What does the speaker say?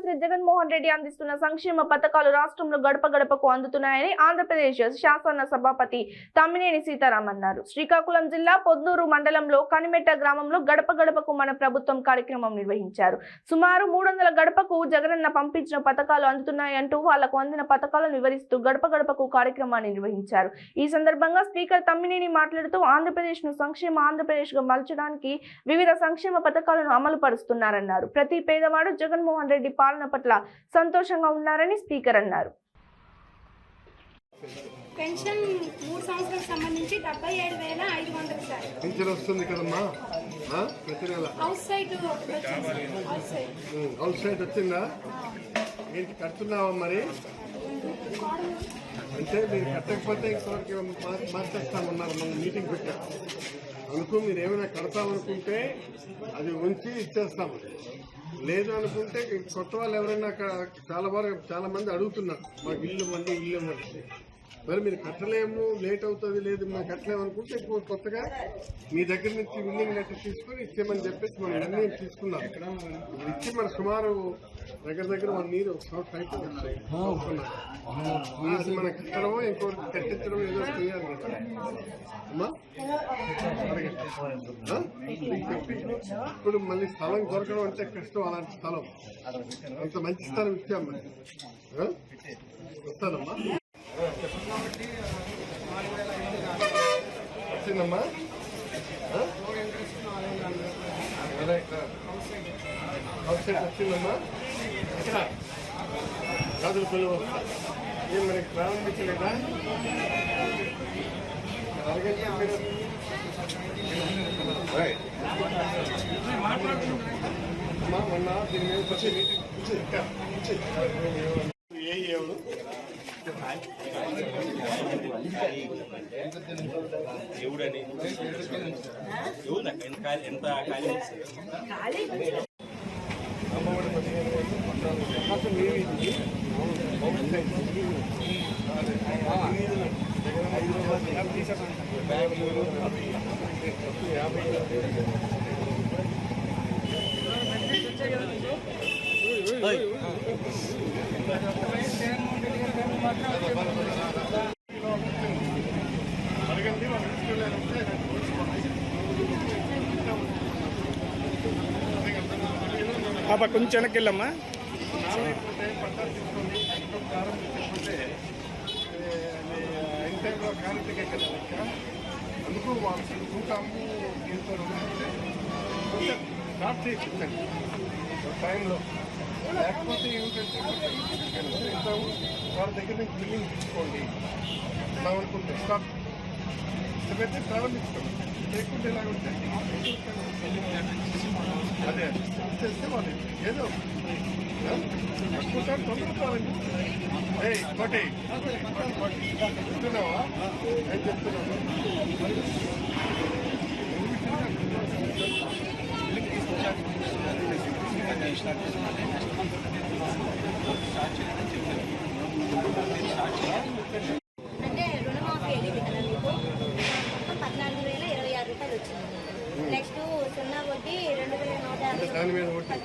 ముఖ్యమంత్రి జగన్మోహన్ రెడ్డి అందిస్తున్న సంక్షేమ పథకాలు రాష్ట్రంలో గడప గడపకు అందుతున్నాయని ఆంధ్రప్రదేశ్ శాసన సభాపతి తమ్మినేని సీతారాం అన్నారు. శ్రీకాకుళం జిల్లా పొద్నూరు మండలంలో కనిమెట్ట గ్రామంలో గడప గడపకు మన ప్రభుత్వం కార్యక్రమం నిర్వహించారు. సుమారు మూడు వందల గడపకు జగనన్న పంపించిన పథకాలు అందుతున్నాయంటూ వాళ్ళకు అందిన పథకాలను వివరిస్తూ గడప గడపకు కార్యక్రమాన్ని నిర్వహించారు. ఈ సందర్భంగా స్పీకర్ తమ్మినేని మాట్లాడుతూ ఆంధ్రప్రదేశ్ను సంక్షేమ ఆంధ్రప్రదేశ్గా మలచడానికి వివిధ సంక్షేమ పథకాలను అమలు పరుస్తున్నారన్నారు ప్రతి పేదవాడు జగన్మోహన్ రెడ్డి పాలన పట్ల సంతోషంగా ఉన్నారని స్పీకర్ అన్నారు. పెన్షన్ మూడు సంవత్సరాలకు సంబంధించి డెబ్బై ఏడు వేల ఐదు వందలు సార్. పింఛన్ వస్తుంది కదమ్మా? ఆ? ప్రతి నెల house side. House side um, outside వచ్చిందా? ఏంటి కడుతున్నావా మరి? అంటే మీరు కట్టకపోతే ఇంకొకరికి మార్- మార్చేస్తామన్నారు మనం మీటింగ్ పెట్టాం అనుకో మీరు ఏమైనా కడతామనుకుంటే అది ఉంచి ఇచ్చేస్తాము. లేదు అనుకుంటే కొత్త వాళ్ళు ఎవరైనా చాలా వరకు చాలా మంది అడుగుతున్నారు. మాకు ఇల్లు మంది ఇల్లు ఇవ్వండి. మరి మీరు కట్టలేము లేట్ అవుతుంది లేదు మేము కట్టలేము అనుకుంటే ఇప్పుడు కొత్తగా మీ దగ్గర నుంచి విల్లింగ్ లెటర్ తీసుకొని ఇచ్చేయమని చెప్పేసి మనం నిర్ణయం తీసుకున్నాం ఇప్పుడు ఇచ్చి మన సుమారు దగ్గర దగ్గర వన్ ఇయర్ ఒక సంవత్సరం. అది మన కట్టడమో ఇంకోటి కట్టించడం ఏదో చేయాలి కదా. అమ్మా? ఇప్పుడు మళ్ళీ స్థలం దొరకడం అంటే కష్టం అలాంటి స్థలం అంత మంచి స్థలం ఇచ్చాం మరి? వస్తానమ్మా వచ్చిందమ్మా? ఆ? సైడ్ వచ్చిందమ్మా? ఇక్కడ. రాజుల పిల్లలు ఏం మరి ప్రారంభించలేదా? అలాగే అమ్మా మొన్న దీని మీద వచ్చి మీటింగ్ ఎవరు నాకు ఎంత ఖాళీ ఎంత ఖాళీ? పదిహేను వేలు, పద్నాలుగు వేలు. అసలు మీ వీధికి, అవును, సైడ్. అదే, ఆ వీధిలో జగన్ హైదరాబాద్ బెంగళూరు, యాభై అడగండి వాళ్ళు తీసుకెళ్ళారంటే పాప కొంచెం వెనక్కి వెళ్ళమ్మా తీసుకోండి అందుకు వాళ్ళకి చూకాము దీంతో స్టార్ట్ చేయించండి టైంలో లేకపోతే ఏమిటంటే వాళ్ళ దగ్గర నుంచి బిల్లింగ్ తీసుకోండి. ఇలా అనుకుంటే స్టాప్ ఇష్టమైతే ప్రారంభించుకోండి లేకుంటే ఎలాగుంటే అదే ఇచ్చేస్తే వాళ్ళు ఏదో అనుకుంటారు తొందర ప్రారంభించు ఏయ్ చెప్తున్నావా ఏం చెప్తున్నావు అంటే దాని మీద వడ్డీ.